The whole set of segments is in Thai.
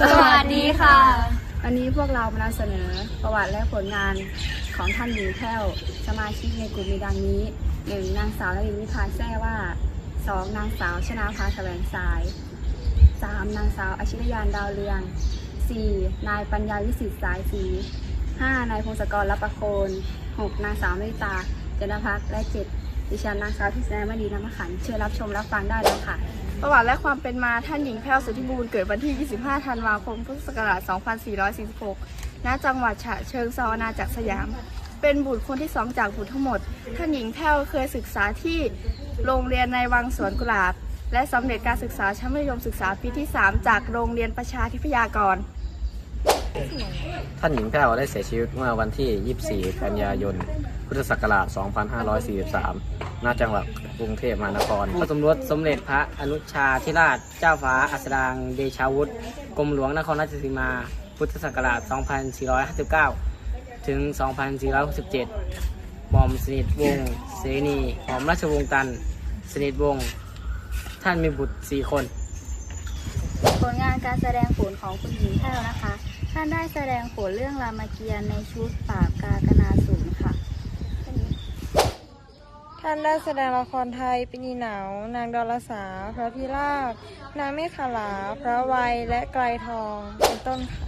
สวัสดีค่ะ วันนี้พวกเรามานำเสนอประวัติและผลงานของท่านหญิงแพ้วสมาชิกในกลุ่มมีดังนี้ 1. นางสาวนลินวิภาแซ่ว่า 2. นางสาวชนาภาแสวงสาย 3. นางสาวอาชิรยานดาวเรือง 4. นายปัญญาวิสิตสายสี 5. นายพงศกรรับประโคน 6. นางสาวเมตตา เจนพักและ 7. ดิฉันนางสาวพิษณามณีนามขันเชิญรับชมรับฟังได้เลยค่ะ ประวัติและความเป็นมาท่านหญิงแพ้วสุทธิบูรณ์เกิดวันที่ 25 ธันวาคม พุทธศักราช 2446 ณ จังหวัดฉะเชิงเซาอาณาจักรสยาม เป็นบุตรคนที่สองจากบุตรทั้งหมด ท่านหญิงแพ้วเคยศึกษาที่โรงเรียนในวังสวนกุหลาบ และสำเร็จการศึกษาชั้นมัธยมศึกษาปีที่ 3 จากโรงเรียนประชาธิปยากร ท่านหญิงแพ้วได้เสียชีวิตเมื่อวันที่ 24 กันยายน พุทธศักราช 2543 ณ จังหวัด กรุงเทพมหานครสมรสสมเด็จพระอนุชาธิราชเจ้าฟ้าอัสดางเดชาวุฒิกรมหลวงนครราชสีมา พุทธศักราช 2459 ถึง 2467หม่อมสนิทวงศ์เสนีหม่อมราชวงศ์ตัน สนิทวงศ์ท่านมีบุตรสี่คน ผลงานการแสดงผลของคุณหญิงแพ้วนะคะ ท่านได้แสดงผลเรื่องรามเกียรติ์ในชุดปราบกากนาสูงค่ะ ท่านได้แสดงละครไทยปินีหนาว นางดอลสา พระพิราบนางเมฆขลา พระวัยและไกรทองเป็นต้นค่ะ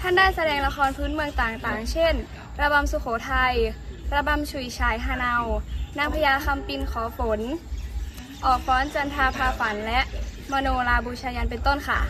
ท่านได้แสดงละครพื้นเมืองต่างๆ เช่น ระบำสุโขทัย ระบำฉุยฉายฮานาว นางพญาคำปินขอฝน ออกฟ้อนจันทาพาฝันและมโนราบูชายันเป็นต้นค่ะ